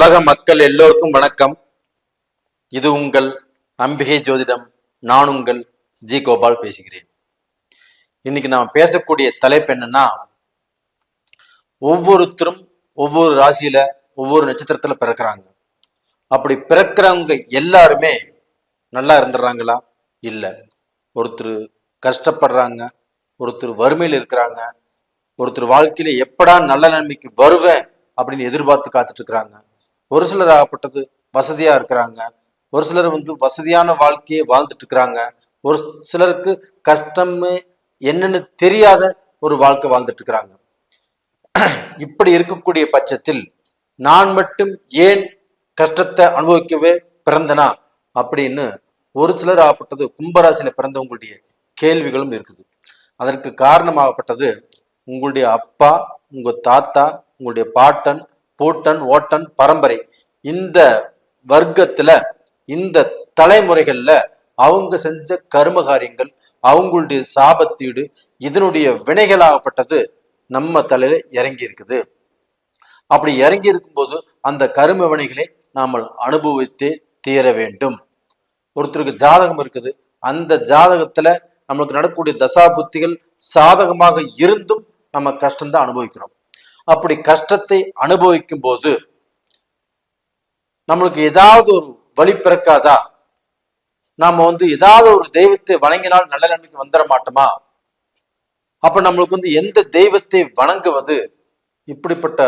உலக மக்கள் எல்லோருக்கும் வணக்கம். இது உங்கள் அம்பிகை ஜோதிடம். நான் உங்கள் ஜி கோபால் பேசுகிறேன். இன்னைக்கு நாம் பேசக்கூடிய தலைப்பு என்னன்னா ஒவ்வொருத்தரும் ஒவ்வொரு ராசியில ஒவ்வொரு நட்சத்திரத்துல பிறக்கிறாங்க. அப்படி பிறக்கிறவங்க எல்லாருமே நல்லா இருந்துடுறாங்களா? இல்லை. ஒருத்தர் கஷ்டப்படுறாங்க ஒருத்தர் வறுமையில் இருக்கிறாங்க ஒருத்தர் வாழ்க்கையில எப்படா நல்ல நன்மைக்கு வருவேன் அப்படின்னு எதிர்பார்த்து காத்துட்டு இருக்கிறாங்க. ஒரு சிலர் ஆகப்பட்டது வசதியா இருக்கிறாங்க. ஒரு சிலர் வந்து வசதியான வாழ்க்கையை வாழ்ந்துட்டு இருக்கிறாங்க. ஒரு சிலருக்கு கஷ்டமே என்னன்னு தெரியாத ஒரு வாழ்க்கை வாழ்ந்துட்டு இருக்கிறாங்க. இப்படி இருக்கக்கூடிய பட்சத்தில் நான் மட்டும் ஏன் கஷ்டத்தை அனுபவிக்கவே பிறந்தனா அப்படின்னு ஒரு சிலர் ஆகப்பட்டது கும்பராசியில பிறந்தவங்களுடைய கேள்விகளும் இருக்குது. அதற்கு காரணமாகப்பட்டது உங்களுடைய அப்பா உங்க தாத்தா உங்களுடைய பாட்டன் பூட்டன் ஓட்டன் பரம்பரை. இந்த வர்க்கத்துல இந்த தலைமுறைகள்ல அவங்க செஞ்ச கரும காரியங்கள் அவங்களுடைய சாபத்தீடு இதனுடைய வினைகளாகப்பட்டது நம்ம தலையில இறங்கி இருக்குது அப்படி இறங்கி இருக்கும்போது அந்த கரும வினைகளை நாம் அனுபவித்தே தீர வேண்டும். ஒருத்தருக்கு ஜாதகம் இருக்குது. அந்த ஜாதகத்துல நம்மளுக்கு நடக்கக்கூடிய தசா புத்திகள் சாதகமாக இருந்தும் நம்ம கஷ்டம்தான் அனுபவிக்கிறோம். அப்படி கஷ்டத்தை அனுபவிக்கும் போது நம்மளுக்கு ஏதாவது ஒரு வழி பிறக்காதா? நாம வந்து ஏதாவது ஒரு தெய்வத்தை வணங்கினால் நல்ல நிலைமைக்கு வந்துட மாட்டோமா? அப்ப நம்மளுக்கு வந்து எந்த தெய்வத்தை வணங்குவது இப்படிப்பட்ட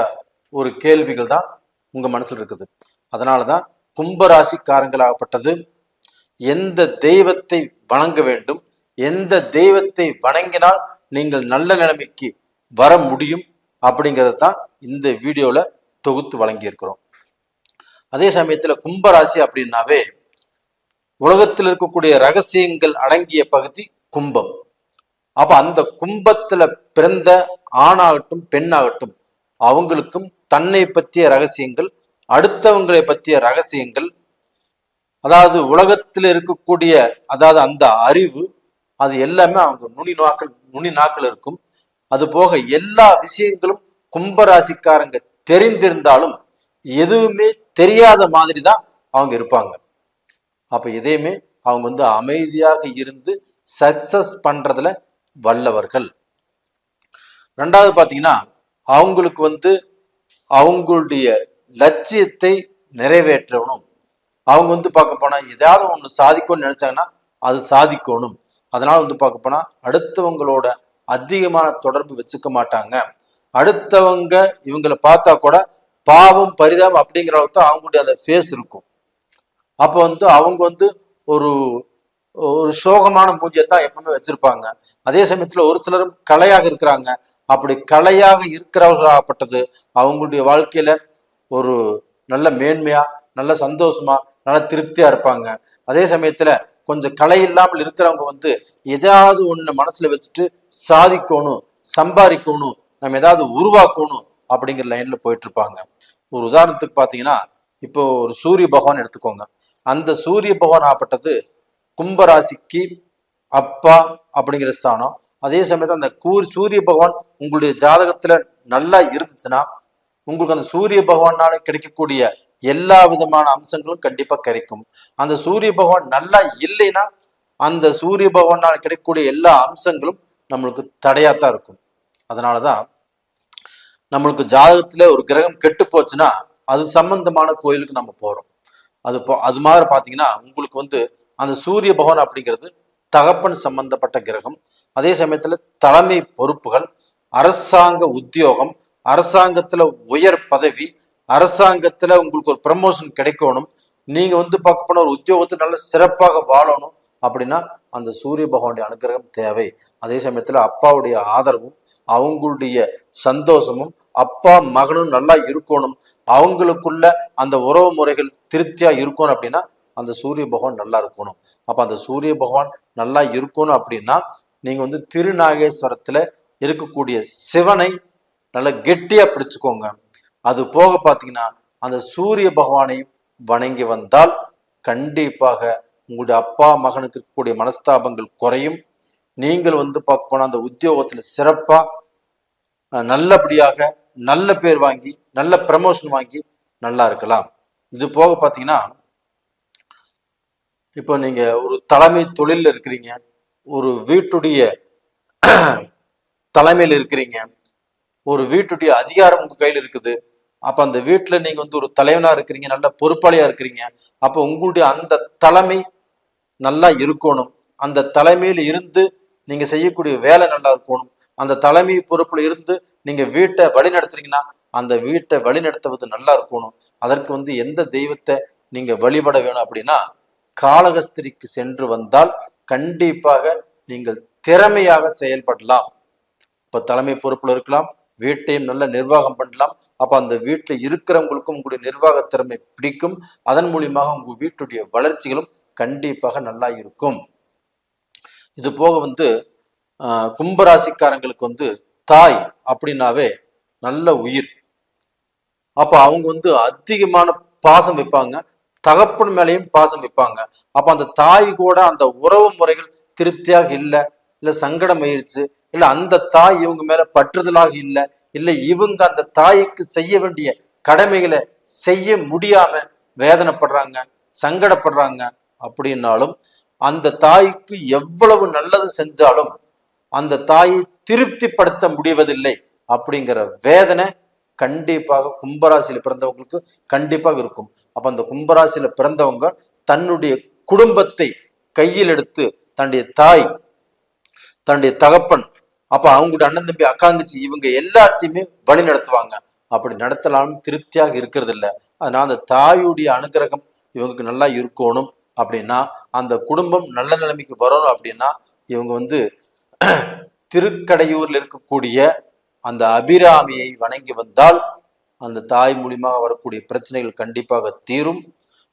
ஒரு கேள்விகள் தான் உங்க மனசுல இருக்குது. அதனாலதான் கும்பராசிக்காரங்களாகப்பட்டது எந்த தெய்வத்தை வணங்க வேண்டும் எந்த தெய்வத்தை வணங்கினால் நீங்கள் நல்ல நிலைமைக்கு வர முடியும் அப்படிங்கிறது தான் இந்த வீடியோவில் தொகுத்து வழங்கியிருக்கிறோம். அதே சமயத்துல கும்பராசி அப்படின்னாவே உலகத்தில் இருக்கக்கூடிய ரகசியங்கள் அடங்கிய பகுதி கும்பம். அப்போ அந்த கும்பத்துல பிறந்த ஆணாகட்டும் பெண்ணாகட்டும் அவங்களுக்கும் தன்னை பற்றிய ரகசியங்கள் அடுத்தவங்களை பற்றிய ரகசியங்கள் அதாவது உலகத்தில் இருக்கக்கூடிய அதாவது அந்த அறிவு அது எல்லாமே அவங்க நுனி நாக்கள் நுனி நாக்கள் இருக்கும். அது போக எல்லா விஷயங்களும் கும்பராசிக்காரங்க தெரிந்திருந்தாலும் எதுவுமே தெரியாத மாதிரி தான் அவங்க இருப்பாங்க. அப்ப எதையுமே அவங்க வந்து அமைதியாக இருந்து சக்சஸ் பண்றதுல வல்லவர்கள். ரெண்டாவது பார்த்தீங்கன்னா அவங்களுக்கு வந்து அவங்களுடைய லட்சியத்தை நிறைவேற்றணும். அவங்க வந்து பார்க்க போனா ஏதாவது ஒன்று சாதிக்கணும்னு நினைச்சாங்கன்னா அது சாதிக்கணும். அதனால வந்து பார்க்க போனா அடுத்தவங்களோட அதிகமான தொடர்பு வச்சுக்க மாட்டாங்க. அடுத்தவங்க இவங்களை பார்த்தா கூட பாவம் பரிதாபம் அப்படிங்கிற அளவுக்கு தான் அவங்களுடைய அந்த ஃபேஸ் இருக்கும். அப்போ வந்து அவங்க வந்து ஒரு ஒரு சோகமான மூஞ்சியை தான் எப்பவுமே வச்சிருப்பாங்க. அதே சமயத்துல ஒரு சிலரும் கலையாக இருக்கிறாங்க. அப்படி கலையாக இருக்கிறவர்களாகப்பட்டது அவங்களுடைய வாழ்க்கையில ஒரு நல்ல மேன்மையா நல்ல சந்தோஷமா நல்ல திருப்தியா இருப்பாங்க. அதே சமயத்துல கொஞ்சம் கலை இல்லாமல் இருக்கிறவங்க வந்து ஏதாவது ஒண்ணு மனசுல வச்சுட்டு சாதிக்கணும் சம்பாதிக்கணும் நம்ம ஏதாவது உருவாக்கணும் அப்படிங்கிற லைன்ல போயிட்டு இருப்பாங்க ஒரு உதாரணத்துக்கு பாத்தீங்கன்னா இப்போ ஒரு சூரிய பகவான் எடுத்துக்கோங்க. அந்த சூரிய பகவான் ஆப்பட்டது கும்பராசிக்கு அப்பா அப்படிங்கிற ஸ்தானம். அதே சமயத்துல அந்த கூர் சூரிய பகவான் உங்களுடைய ஜாதகத்துல நல்லா இருந்துச்சுன்னா உங்களுக்கு அந்த சூரிய பகவானால கிடைக்கக்கூடிய எல்லா விதமான அம்சங்களும் கண்டிப்பா கிடைக்கும். அந்த சூரிய பகவான் நல்லா இல்லைன்னா அந்த சூரிய பகவானால் கிடைக்கக்கூடிய எல்லா அம்சங்களும் நம்மளுக்கு தடையாக தான் இருக்கும். அதனாலதான் நம்மளுக்கு ஜாதகத்தில் ஒரு கிரகம் கெட்டு போச்சுன்னா அது சம்பந்தமான கோயிலுக்கு நம்ம போகிறோம் அது போ அது மாதிரி பார்த்தீங்கன்னா உங்களுக்கு வந்து அந்த சூரிய பகவான் அப்படிங்கிறது தகப்பன் சம்பந்தப்பட்ட கிரகம். அதே சமயத்தில் தலைமை பொறுப்புகள் அரசாங்க உத்தியோகம் அரசாங்கத்தில் உயர் பதவி அரசாங்கத்தில் உங்களுக்கு ஒரு ப்ரமோஷன் கிடைக்கணும். நீங்கள் வந்து பார்க்க போனால் ஒரு உத்தியோகத்தை நல்ல சிறப்பாக வாழணும். அப்படின்னா அந்த சூரிய பகவானுடைய அனுகிரகம் தேவை. அதே சமயத்துல அப்பாவுடைய ஆதரவும் அவங்களுடைய சந்தோஷமும் அப்பா மகனும் நல்லா இருக்கணும். அவங்களுக்குள்ள அந்த உறவு முறைகள் திருப்தியா இருக்கணும் அப்படின்னா அந்த சூரிய பகவான் நல்லா இருக்கணும். அப்ப அந்த சூரிய பகவான் நல்லா இருக்கணும் அப்படின்னா நீங்க வந்து திருநாகேஸ்வரத்துல இருக்கக்கூடிய சிவனை நல்லா கெட்டியா பிடிச்சுக்கோங்க. அது போக பார்த்தீங்கன்னா அந்த சூரிய பகவானை வணங்கி வந்தால் கண்டிப்பாக உங்களுடைய அப்பா மகனுக்கு இருக்கக்கூடிய மனஸ்தாபங்கள் குறையும். நீங்கள் வந்து பார்க்க போனால் அந்த உத்தியோகத்தில் சிறப்பாக நல்லபடியாக நல்ல பேர் வாங்கி நல்ல ப்ரமோஷன் வாங்கி நல்லா இருக்கலாம். இது போக பார்த்தீங்கன்னா இப்போ நீங்கள் ஒரு தலைமை தொழிலில் இருக்கிறீங்க ஒரு வீட்டுடைய தலைமையில் இருக்கிறீங்க ஒரு வீட்டுடைய அதிகாரம் உங்கள் கையில் இருக்குது அப்ப அந்த வீட்டுல நீங்க வந்து ஒரு தலைவனா இருக்கிறீங்க நல்ல பொறுப்பாளியா இருக்கிறீங்க. அப்ப உங்களுடைய அந்த தலைமை நல்லா இருக்கணும். அந்த தலைமையில இருந்து நீங்க செய்யக்கூடிய வேலை நல்லா இருக்கணும். அந்த தலைமை பொறுப்புல இருந்து நீங்க வீட்டை வழி நடத்துறீங்கன்னா அந்த வீட்டை வழி நடத்துவது நல்லா இருக்கணும். அதற்கு வந்து எந்த தெய்வத்தை நீங்க வழிபட வேணும் அப்படின்னா காளகஸ்திரிக்கு சென்று வந்தால் கண்டிப்பாக நீங்கள் திறமையாக செயல்படலாம். இப்ப தலைமை பொறுப்புல இருக்கலாம் வீட்டையும் நல்ல நிர்வாகம் பண்ணலாம். அப்ப அந்த வீட்டுல இருக்கிறவங்களுக்கும் உங்களுடைய நிர்வாக திறமை பிடிக்கும். அதன் மூலியமாக உங்க வீட்டுடைய வளர்ச்சிகளும் கண்டிப்பாக நல்லா இருக்கும். இது போக வந்து ஆஹ், கும்பராசிக்காரங்களுக்கு வந்து தாய் அப்படின்னாவே நல்ல உயிர். அப்ப அவங்க வந்து அதிகமான பாசம் வைப்பாங்க. தகப்பன் மேலேயும் பாசம் வைப்பாங்க. அப்ப அந்த தாய் கூட அந்த உறவு முறைகள் திருப்தியாக இல்லை இல்ல சங்கடம் ஆயிடுச்சு இல்ல அந்த தாய் இவங்க மேல பற்றுதலாக இல்லை இல்ல இவங்க அந்த தாய்க்கு செய்ய வேண்டிய கடமைகளை செய்ய முடியாம வேதனைப்படுறாங்க சங்கடப்படுறாங்க அப்படின்னாலும் அந்த தாய்க்கு எவ்வளவு நல்லது செஞ்சாலும் அந்த தாயை திருப்திப்படுத்த முடிவதில்லை அப்படிங்கிற வேதனை கண்டிப்பாக கும்பராசியில பிறந்தவங்களுக்கு கண்டிப்பாக இருக்கும். அப்ப அந்த கும்பராசியில பிறந்தவங்க தன்னுடைய குடும்பத்தை கையில் எடுத்து தன்னுடைய தாய் தன்னுடைய தகப்பன் அப்ப அவங்களுடைய அண்ணன் தம்பி அக்காங்கச்சி இவங்க எல்லாத்தையுமே வழி நடத்துவாங்க. அப்படி நடத்தலாம்னு திருப்தியாக இருக்கிறது இல்லை அதனால அந்த தாயுடைய அனுகிரகம் இவங்களுக்கு நல்லா இருக்கணும் அப்படின்னா அந்த குடும்பம் நல்ல நிலைமைக்கு வரணும் அப்படின்னா இவங்க வந்து திருக்கடையூர்ல இருக்கக்கூடிய அந்த அபிராமியை வணங்கி வந்தால் அந்த தாய் மூலியமாக வரக்கூடிய பிரச்சனைகள் கண்டிப்பாக தீரும்.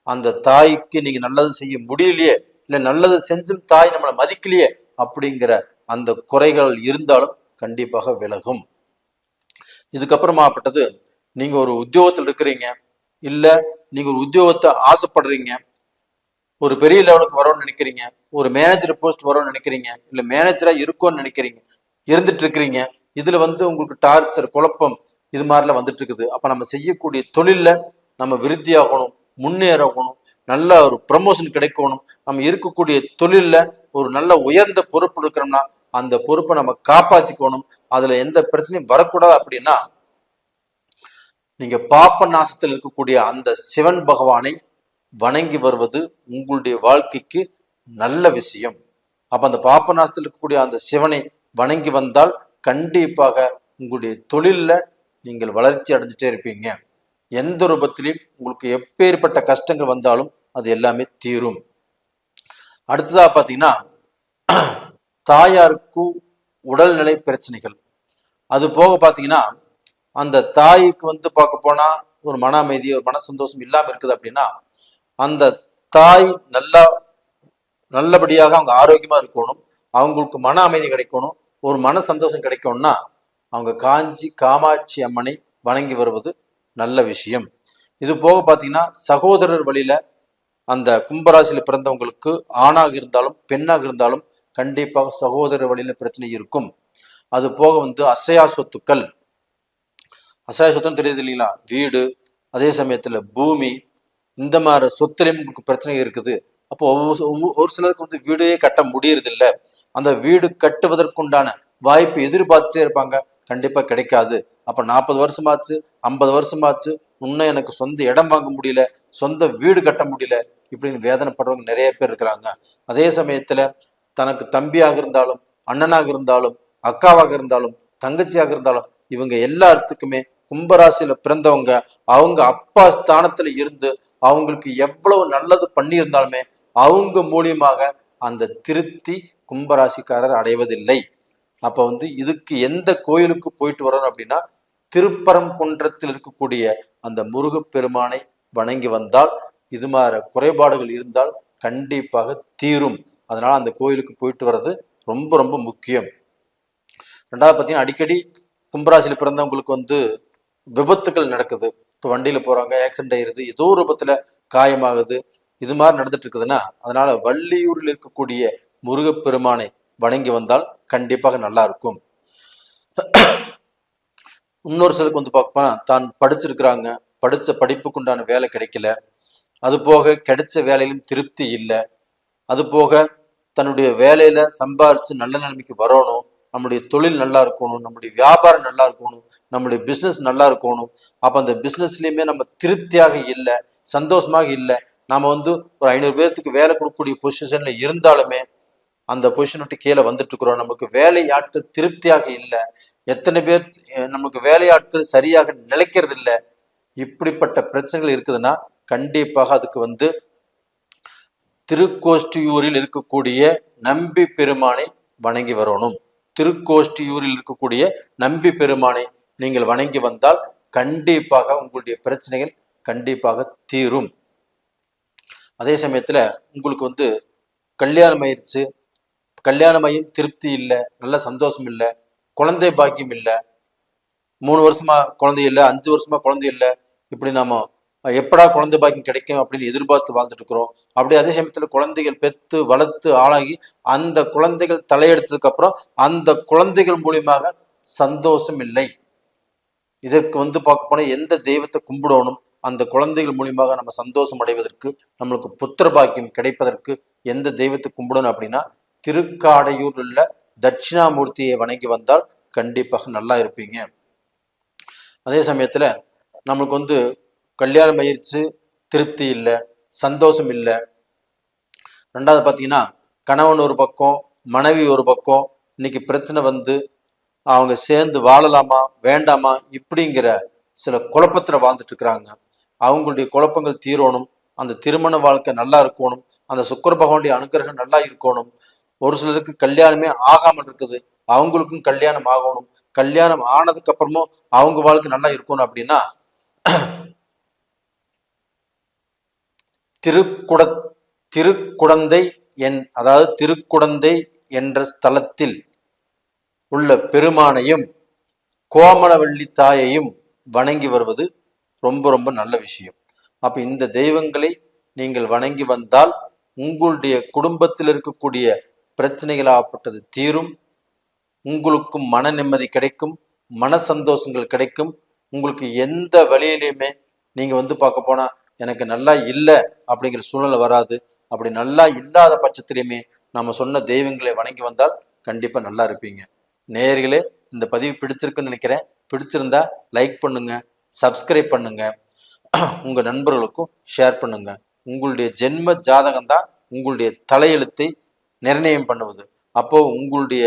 அந்த தாய்க்கு நீங்க நல்லது செய்ய முடியலையே இல்ல நல்லது செஞ்சும் தாய் நம்மளை மதிக்கலையே அப்படிங்கிற அந்த குறைகள் இருந்தாலும் கண்டிப்பாக விலகும். இதுக்கப்புறமாப்பட்டது நீங்க ஒரு உத்தியோகத்தில் இருக்கிறீங்க இல்ல நீங்க ஒரு உத்தியோகத்தை ஆசைப்படுறீங்க ஒரு பெரிய லெவலுக்கு வரோம்னு நினைக்கிறீங்க ஒரு மேனேஜர் போஸ்ட் வரும்னு நினைக்கிறீங்க இல்ல மேனேஜரா இருக்கும்னு நினைக்கிறீங்க இருந்துட்டு இருக்கிறீங்க இதுல வந்து உங்களுக்கு டார்ச்சர் குழப்பம் இது மாதிரிலாம் வந்துட்டு இருக்குது. அப்ப நம்ம செய்யக்கூடிய தொழில்ல நம்ம விருத்தியாகணும் முன்னேறணும் நல்ல ஒரு ப்ரமோஷன் கிடைக்கணும் நம்ம இருக்கக்கூடிய தொழிலில் ஒரு நல்ல உயர்ந்த பொறுப்பு இருக்கிறோம்னா அந்த பொறுப்பை நம்ம காப்பாத்திக்கணும். அதுல எந்த பிரச்சனையும் வரக்கூடாது அப்படின்னா நீங்க பாப்ப நாசத்தில் இருக்கக்கூடிய அந்த சிவன் பகவானை வணங்கி வருவது உங்களுடைய வாழ்க்கைக்கு நல்ல விஷயம். அப்ப அந்த பாப்ப நாசத்தில் இருக்கக்கூடிய அந்த சிவனை வணங்கி வந்தால் கண்டிப்பாக உங்களுடைய தொழில்ல நீங்கள் வளர்ச்சி அடைஞ்சிட்டே இருப்பீங்க. எந்த ரூபத்திலையும் உங்களுக்கு எப்பேற்பட்ட கஷ்டங்கள் வந்தாலும் அது எல்லாமே தீரும். அடுத்ததா பாத்தீங்கன்னா தாயாருக்கு உடல்நிலை பிரச்சனைகள். அது போக பாத்தீங்கன்னா அந்த தாய்க்கு வந்து பார்க்க போனா ஒரு மன அமைதி ஒரு மன சந்தோஷம் இல்லாம இருக்குது அப்படின்னா அந்த தாய் நல்லா நல்லபடியாக அவங்க ஆரோக்கியமா இருக்கணும் அவங்களுக்கு மன அமைதி கிடைக்கணும் ஒரு மன சந்தோஷம் கிடைக்கணும்னா அவங்க காஞ்சி காமாட்சி அம்மனை வணங்கி வருவது நல்ல விஷயம். இது போக பார்த்தீங்கன்னா சகோதரர் வழியில அந்த கும்பராசியில பிறந்தவங்களுக்கு ஆணாக இருந்தாலும் பெண்ணாக இருந்தாலும் கண்டிப்பாக சகோதர வழியில பிரச்சனை இருக்கும். அது போக வந்து அசையா சொத்துக்கள். அசையா சொத்துன்னு தெரியுது இல்லைங்களா? வீடு அதே சமயத்துல பூமி இந்த மாதிரி சொத்துலையும் உங்களுக்கு பிரச்சனை இருக்குது. அப்போ ஒவ்வொரு ஒரு சிலருக்கு வந்து வீடே கட்ட முடியறதில்ல. அந்த வீடு கட்டுவதற்குண்டான வாய்ப்பு எதிர்பார்த்துட்டே இருப்பாங்க. கண்டிப்பா கிடைக்காது. அப்ப நாற்பது வருஷமாச்சு ஐம்பது வருஷமாச்சு இன்னும் எனக்கு சொந்த இடம் வாங்க முடியல சொந்த வீடு கட்ட முடியல இப்படின்னு வேதனைப்படுறவங்க நிறைய பேர் இருக்கிறாங்க. அதே சமயத்துல தனக்கு தம்பியாக இருந்தாலும் அண்ணனாக இருந்தாலும் அக்காவாக இருந்தாலும் தங்கச்சியாக இருந்தாலும் இவங்க எல்லாத்துக்குமே கும்பராசியில பிறந்தவங்க அவங்க அப்பா ஸ்தானத்துல இருந்து அவங்களுக்கு எவ்வளவு நல்லது பண்ணியிருந்தாலுமே அவங்க மூலியமாக அந்த திருப்தி கும்பராசிக்காரர் அடைவதில்லை. அப்ப வந்து இதுக்கு எந்த கோயிலுக்கு போயிட்டு வரணும் அப்படின்னா திருப்பரங்குன்றத்தில் இருக்கக்கூடிய அந்த முருகப்பெருமானை வணங்கி வந்தால் இது மாதிரி குறைபாடுகள் இருந்தால் கண்டிப்பாக தீரும். அதனால் அந்த கோயிலுக்கு போயிட்டு வர்றது ரொம்ப ரொம்ப முக்கியம். ரெண்டாவது பார்த்தீங்கன்னா அடிக்கடி கும்பராசியில் பிறந்தவங்களுக்கு வந்து விபத்துக்கள் நடக்குது. இப்போ வண்டியில் போகிறாங்க ஆக்சிடென்ட் ஆயிடுது ஏதோ ஒரு விபத்தில் காயமாகுது. இது மாதிரி நடந்துட்டு இருக்குதுன்னா அதனால வள்ளியூரில் இருக்கக்கூடிய முருகப்பெருமானை வணங்கி வந்தால் கண்டிப்பாக நல்லா இருக்கும். இன்னொரு சிலருக்கு வந்து பார்ப்போம் தான் படிச்சிருக்கிறாங்க படித்த படிப்புக்குண்டான வேலை கிடைக்கல. அது போக கிடைச்ச வேலையிலும் திருப்தி இல்லை. அது போக தன்னுடைய வேலையில சம்பாரிச்சு நல்ல நிலைமைக்கு வரணும். நம்முடைய தொழில் நல்லா இருக்கணும். நம்முடைய வியாபாரம் நல்லா இருக்கணும். நம்முடைய பிஸ்னஸ் நல்லா இருக்கணும். அப்ப அந்த பிசினஸ்லயுமே நம்ம திருப்தியாக இல்லை சந்தோஷமாக இல்லை. நாம வந்து ஒரு ஐநூறு பேர்த்துக்கு வேலை கொடுக்கக்கூடிய பொசிஷன்ல இருந்தாலுமே அந்த பொசிஷன் விட்டு கீழே வந்துட்டு இருக்கிறோம். நமக்கு வேலையாட்கள் திருப்தியாக இல்லை. எத்தனை பேர் நமக்கு வேலையாட்கள் சரியாக நிலைக்கிறது இல்லை. இப்படிப்பட்ட பிரச்சனைகள் இருக்குதுன்னா கண்டிப்பாக அதுக்கு வந்து திருக்கோஷ்டியூரில் இருக்கக்கூடிய நம்பி பெருமானை வணங்கி வரணும். திருக்கோஷ்டியூரில் இருக்கக்கூடிய நம்பி பெருமானை நீங்கள் வணங்கி வந்தால் கண்டிப்பாக உங்களுடைய பிரச்சனைகள் கண்டிப்பாக தீரும். அதே சமயத்தில் உங்களுக்கு வந்து கல்யாணம் ஆயிடுச்சு கல்யாணமாயும் திருப்தி இல்லை நல்ல சந்தோஷம் இல்லை குழந்தை பாக்கியம் இல்லை. மூணு வருஷமா குழந்தை இல்லை அஞ்சு வருஷமா குழந்தை இல்லை. இப்படி நாம எப்படா குழந்தை பாக்கியம் கிடைக்கும் அப்படின்னு எதிர்பார்த்து வாழ்ந்துட்டு இருக்கிறோம். அப்படி அதே சமயத்துல குழந்தைகள் பெத்து வளர்த்து ஆளாகி அந்த குழந்தைகள் தலையெடுத்ததுக்கு அப்புறம் அந்த குழந்தைகள் மூலியமாக சந்தோஷம் இல்லை. இதற்கு வந்து பார்க்க போனா எந்த தெய்வத்தை கும்பிடணும்? அந்த குழந்தைகள் மூலியமாக நம்ம சந்தோஷம் அடைவதற்கு நம்மளுக்கு புத்திர பாக்கியம் கிடைப்பதற்கு எந்த தெய்வத்தை கும்பிடணும் அப்படின்னா திருக்காடையூர் உள்ள தட்சிணாமூர்த்தியை வணங்கி வந்தால் கண்டிப்பாக நல்லா இருப்பீங்க. அதே சமயத்துல நம்மளுக்கு வந்து கல்யாணம் பயிற்சி திருப்தி இல்லை சந்தோஷம் இல்லை. ரெண்டாவது பார்த்தீங்கன்னா கணவன் ஒரு பக்கம் மனைவி ஒரு பக்கம் இன்னைக்கு பிரச்சனை வந்து அவங்க சேர்ந்து வாழலாமா வேண்டாமா இப்படிங்கிற சில குழப்பத்தில் வாழ்ந்துட்டு இருக்கிறாங்க. அவங்களுடைய குழப்பங்கள் தீரணும் அந்த திருமண வாழ்க்கை நல்லா இருக்கணும் அந்த சுக்கர பகவானுடைய அனுகிரகம் நல்லா இருக்கணும். ஒரு சிலருக்கு கல்யாணமே ஆகாமல் இருக்குது அவங்களுக்கும் கல்யாணம் ஆகணும். கல்யாணம் ஆனதுக்கு அப்புறமும் அவங்க வாழ்க்கை நல்லா இருக்கணும் அப்படின்னா திருக்குட திருக்குடந்தை என் அதாவது திருக்குடந்தை என்ற ஸ்தலத்தில் உள்ள பெருமானையும் கோமலவள்ளி தாயையும் வணங்கி வருவது ரொம்ப ரொம்ப நல்ல விஷயம். அப்ப இந்த தெய்வங்களை நீங்கள் வணங்கி வந்தால் உங்களுடைய குடும்பத்தில் இருக்கக்கூடிய பிரச்சனைகளாகப்பட்டது தீரும். உங்களுக்கும் மன நிம்மதி கிடைக்கும் மன சந்தோஷங்கள் கிடைக்கும். உங்களுக்கு எந்த வழியிலையுமே நீங்கள் வந்து பார்க்க போனால் எனக்கு நல்லா இல்லை அப்படிங்கிற சூழ்நிலை வராது. அப்படி நல்லா இல்லாத பட்சத்திலையுமே நம்ம சொன்ன தெய்வங்களை வணங்கி வந்தால் கண்டிப்பாக நல்லா இருப்பீங்க. நேயர்களே இந்த பதிவு பிடிச்சிருக்குன்னு நினைக்கிறேன். பிடிச்சிருந்தா லைக் பண்ணுங்க சப்ஸ்கிரைப் பண்ணுங்க. உங்கள் நண்பர்களுக்கும் ஷேர் பண்ணுங்க. உங்களுடைய ஜென்ம ஜாதகம் தான் உங்களுடைய தலையெழுத்தை நிர்ணயம் பண்ணுவது. அப்போ உங்களுடைய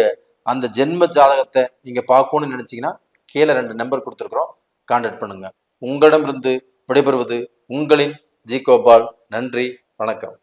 அந்த ஜென்ம ஜாதகத்தை நீங்கள் பார்க்கணும்னு நினச்சிங்கன்னா கீழே ரெண்டு நம்பர் கொடுத்துருக்குறோம். கான்டாக்ட் பண்ணுங்க. உங்களிடமிருந்து விடைபெறுவது உங்களின் ஜி கோபால் நன்றி வணக்கம்.